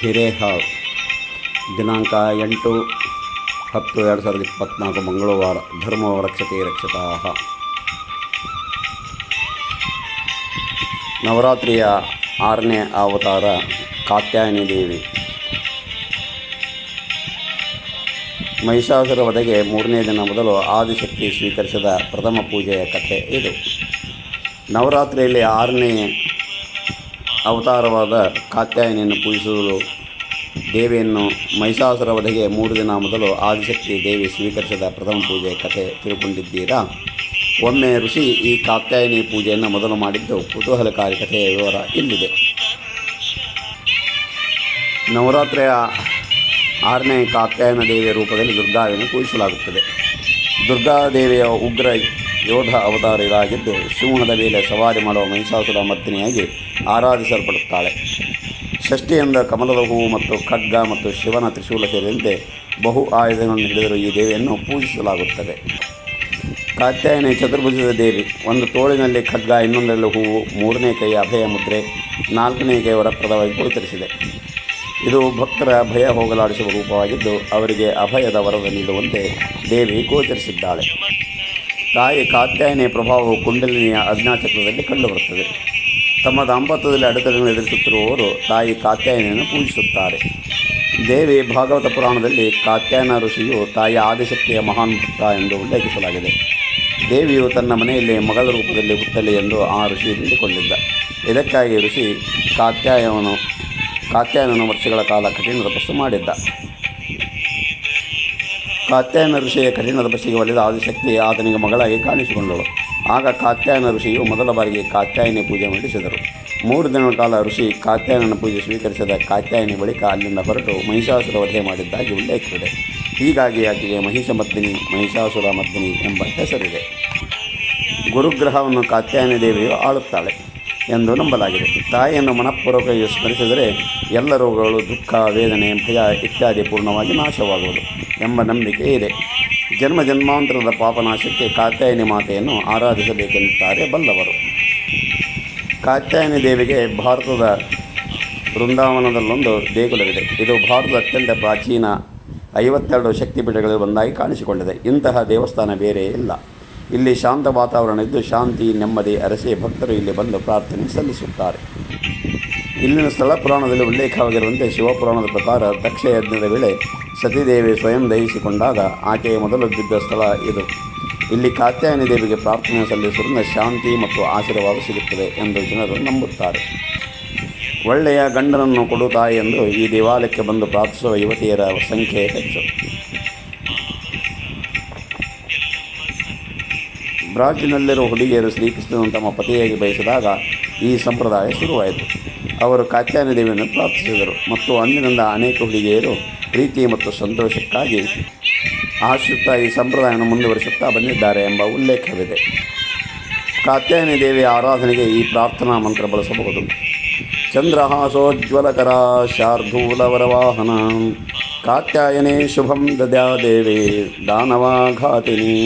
ಹಿರೇಹಾಳ್ ದಿನಾಂಕ ಎಂಟು, ಹತ್ತು, ಎರಡು ಸಾವಿರದ ಇಪ್ಪತ್ನಾಲ್ಕು, ಮಂಗಳವಾರ ಧರ್ಮ ರಕ್ಷತೆ ರಕ್ಷತಾ ನವರಾತ್ರಿಯ ಆರನೇ ಅವತಾರ ಕಾತ್ಯಾಯನಿ ದೇವಿ. ಮಹಿಷಾಸುರ ವಧೆಗೆ ಮೂರನೇ ದಿನ ಮೊದಲು ಆದಿಶಕ್ತಿ ಸ್ವೀಕರಿಸಿದ ಪ್ರಥಮ ಪೂಜೆಯ ಕಥೆ ಇದು. ನವರಾತ್ರಿಯಲ್ಲಿ ಆರನೇ ಅವತಾರವಾದ ಕಾತ್ಯಾಯನಿಯನ್ನು ಪೂಜಿಸುವುದು. ದೇವಿಯನ್ನು ಮಹಿಷಾಸುರ ವಧೆಗೆ ಮೂರು ದಿನ ಮೊದಲು ಆದಿಶಕ್ತಿ ದೇವಿ ಸ್ವೀಕರಿಸಿದ ಪ್ರಥಮ ಪೂಜೆ ಕಥೆ ತಿಳ್ಕೊಂಡಿದ್ದೀರಾ? ಒಮ್ಮೆ ಋಷಿ ಈ ಕಾತ್ಯಾಯನಿ ಪೂಜೆಯನ್ನು ಮೊದಲು ಮಾಡಿದ್ದು ಕುತೂಹಲಕಾರಿ ಕಥೆಯ ವಿವರ ಇಲ್ಲಿದೆ. ನವರಾತ್ರಿಯ ಆರನೇ ಕಾತ್ಯಾಯನ ದೇವಿಯ ರೂಪದಲ್ಲಿ ದುರ್ಗಾವಿಯನ್ನು ಪೂಜಿಸಲಾಗುತ್ತದೆ. ದುರ್ಗಾದೇವಿಯ ಉಗ್ರ ಯೋಧ ಅವತಾರ ಇದಾಗಿದ್ದು ಸಿಂಹದ ಮೇಲೆ ಸವಾರಿ ಮಾಡುವ ಮಹಿಷಾಸುರ ಮರ್ದಿನಿಯಾಗಿ ಆರಾಧಿಸಲ್ಪಡುತ್ತಾಳೆ. ಷಷ್ಠಿಯಿಂದ ಕಮಲದ ಹೂವು ಮತ್ತು ಖಡ್ಗ ಮತ್ತು ಶಿವನ ತ್ರಿಶೂಲ ಸೇರಿದಂತೆ ಬಹು ಆಯುಧಗಳನ್ನು ಹಿಡಿದರು ಈ ದೇವಿಯನ್ನು ಪೂಜಿಸಲಾಗುತ್ತದೆ. ಕಾತ್ಯಾಯನಿ ಚತುರ್ಭುಜದ ದೇವಿ, ಒಂದು ತೋಳಿನಲ್ಲಿ ಖಡ್ಗ, ಇನ್ನೊಂದರಲ್ಲಿ ಹೂವು, ಮೂರನೇ ಕೈ ಅಭಯ ಮುದ್ರೆ, ನಾಲ್ಕನೇ ಕೈ ವರಪ್ರದವಾಗಿ ಗೋಚರಿಸಿದೆ ಇದು ಭಕ್ತರ ಭಯ ಹೋಗಲಾಡಿಸುವ ರೂಪವಾಗಿದ್ದು, ಅವರಿಗೆ ಅಭಯದ ವರದ ನೀಡುವಂತೆ ದೇವಿ ಗೋಚರಿಸಿದ್ದಾಳೆ. ತಾಯಿ ಕಾತ್ಯಾಯನೆಯ ಪ್ರಭಾವವು ಕುಂಡಲಿನಿಯ ಅಜ್ಞಾಚಕ್ರದಲ್ಲಿ ಕಂಡುಬರುತ್ತದೆ. ತಮ್ಮ ದಾಂಪತ್ಯದಲ್ಲಿ ಅಡೆತಡೆಗಳನ್ನು ಎದುರಿಸುತ್ತಿರುವವರು ತಾಯಿ ಕಾತ್ಯಾಯನೆಯನ್ನು ಪೂಜಿಸುತ್ತಾರೆ. ದೇವಿ ಭಾಗವತ ಪುರಾಣದಲ್ಲಿ ಕಾತ್ಯಾಯನ ಋಷಿಯು ತಾಯಿಯ ಆದಿಶಕ್ತಿಯ ಮಹಾನ್ ಭಕ್ತ ಎಂದು ಉಲ್ಲೇಖಿಸಲಾಗಿದೆ. ದೇವಿಯು ತನ್ನ ಮನೆಯಲ್ಲಿ ಮಗಳ ರೂಪದಲ್ಲಿ ಹುಟ್ಟಲಿ ಎಂದು ಆ ಋಷಿ ಬೇಡಿಕೊಂಡಿದ್ದ. ಇದಕ್ಕಾಗಿ ಋಷಿ ಕಾತ್ಯಾಯವನ್ನು ಕಾತ್ಯಾಯನನು ವರ್ಷಗಳ ಕಾಲ ಕಠಿಣ ತಪಸ್ಸು ಮಾಡಿದ್ದ. ಕಾತ್ಯಾಯನ ಋಷಿಯ ಕಠಿಣ ತಪಸ್ಸಿಗೆ ಒಲಿದ ಆದಿಶಕ್ತಿ ಆತನಿಗೆ ಮಗಳಾಗಿ ಕಾಣಿಸಿಕೊಂಡಳು. ಆಗ ಕಾತ್ಯಾಯನ ಋಷಿಯು ಮೊದಲ ಬಾರಿಗೆ ಕಾತ್ಯಾಯನಿ ಪೂಜೆ ಮಾಡಿಸಿದರು. ಮೂರು ದಿನಗಳ ಕಾಲ ಋಷಿ ಕಾತ್ಯಾಯನನ ಪೂಜೆ ಸ್ವೀಕರಿಸಿದ ಕಾತ್ಯಾಯನಿ ಬಳಿಕ ಅಲ್ಲಿಂದ ಹೊರಟು ಮಹಿಷಾಸುರ ವಧೆ ಮಾಡಿದ್ದಾಗಿ ಉಲ್ಲೇಖವಿದೆ ಹೀಗಾಗಿ ಆಕೆಗೆ ಮಹಿಷಮರ್ದಿನಿ, ಮಹಿಷಾಸುರ ಮರ್ದಿನಿ ಎಂಬ ಹೆಸರಿದೆ. ಗುರುಗ್ರಹವನ್ನು ಕಾತ್ಯಾಯನ ದೇವಿಯು ಆಳುತ್ತಾಳೆ. ಎಂದು ನಂಬಲಾಗಿದೆ. ತಾಯಿಯನ್ನು ಮನಃಪೂರ್ವಕವಾಗಿ ಸ್ಮರಿಸಿದರೆ ಎಲ್ಲ ರೋಗಗಳು, ದುಃಖ, ವೇದನೆ, ಭಯ ಇತ್ಯಾದಿ ಪೂರ್ಣವಾಗಿ ನಾಶವಾಗುವುದು ಎಂಬ ನಂಬಿಕೆ ಇದೆ. ಜನ್ಮ ಜನ್ಮಾಂತರದ ಪಾಪನಾಶಕ್ಕೆ ಕಾತ್ಯಾಯನಿ ಮಾತೆಯನ್ನು ಆರಾಧಿಸಬೇಕೆನ್ನುತ್ತಾರೆ ಬಲ್ಲವರು. ಕಾತ್ಯಾಯನಿ ದೇವಿಗೆ ಭಾರತದ ಬೃಂದಾವನದಲ್ಲೊಂದು ದೇಗುಲವಿದೆ. ಇದು ಭಾರತದ ಅತ್ಯಂತ ಪ್ರಾಚೀನ ಐವತ್ತೆರಡು ಶಕ್ತಿಪೀಠಗಳಲ್ಲಿ ಒಂದಾಗಿ ಕಾಣಿಸಿಕೊಂಡಿದೆ. ಇಂತಹ ದೇವಸ್ಥಾನ ಬೇರೆ ಇಲ್ಲ. ಇಲ್ಲಿ ಶಾಂತ ವಾತಾವರಣ ಇದ್ದು ಶಾಂತಿ, ನೆಮ್ಮದಿ, ಅರಸೆ, ಭಕ್ತರು ಇಲ್ಲಿ ಬಂದು ಪ್ರಾರ್ಥನೆ ಸಲ್ಲಿಸುತ್ತಾರೆ. ಇಲ್ಲಿನ ಸ್ಥಳ ಪುರಾಣದಲ್ಲಿ ಉಲ್ಲೇಖವಾಗಿರುವಂತೆ ಶಿವಪುರಾಣದ ಪ್ರಕಾರ ದಕ್ಷ ಯಜ್ಞದ ವೇಳೆ ಸತೀದೇವಿ ಸ್ವಯಂ ದಹಿಸಿಕೊಂಡಾಗ ಆಕೆಯ ಮೊದಲು ಬಿದ್ದ ಸ್ಥಳ ಇದು. ಇಲ್ಲಿ ಕಾತ್ಯಾಯನಿ ದೇವಿಗೆ ಪ್ರಾರ್ಥನೆ ಸಲ್ಲಿಸುವುದರಿಂದ ಶಾಂತಿ ಮತ್ತು ಆಶೀರ್ವಾದ ಸಿಗುತ್ತದೆ ಎಂದು ಜನರು ನಂಬುತ್ತಾರೆ. ಒಳ್ಳೆಯ ಗಂಡನನ್ನು ಕೊಡು ಎಂದು ಈ ದೇವಾಲಯಕ್ಕೆ ಬಂದು ಪ್ರಾರ್ಥಿಸುವ ಯುವತಿಯರ ಸಂಖ್ಯೆ ಹೆಚ್ಚು. ಬ್ರಾಜಿನಲ್ಲಿರುವ ಹುಡುಗಿಯರು ಶ್ರೀಕೃಷ್ಣನು ತಮ್ಮ ಪತಿಯಾಗಿ ಬಯಸಿದಾಗ ಈ ಸಂಪ್ರದಾಯ ಶುರುವಾಯಿತು. ಅವರು ಕಾತ್ಯಾಯನಿ ದೇವಿಯನ್ನು ಪ್ರಾರ್ಥಿಸಿದರು ಮತ್ತು ಅಂದಿನಿಂದ ಅನೇಕ ಹುಡುಗಿಯರು ಪ್ರೀತಿ ಮತ್ತು ಸಂತೋಷಕ್ಕಾಗಿ ಆಶ್ರಿತ ಈ ಸಂಪ್ರದಾಯವನ್ನು ಮುಂದುವರಿಸುತ್ತಾ ಬಂದಿದ್ದಾರೆ ಎಂಬ ಉಲ್ಲೇಖವಿದೆ. ಕಾತ್ಯಾಯನಿ ದೇವಿಯ ಆರಾಧನೆಗೆ ಈ ಪ್ರಾರ್ಥನಾ ಮಂತ್ರ ಬಳಸಬಹುದು. ಚಂದ್ರಹಾಸೋಜ್ವಲಕರ ಶಾರ್ಧೂಲವರವಾಹನ ಕಾತ್ಯಾಯನೇ ಶುಭಂ ದದ್ಯಾ ದೇವಿ ದಾನವಾಘಾತಿನಿ.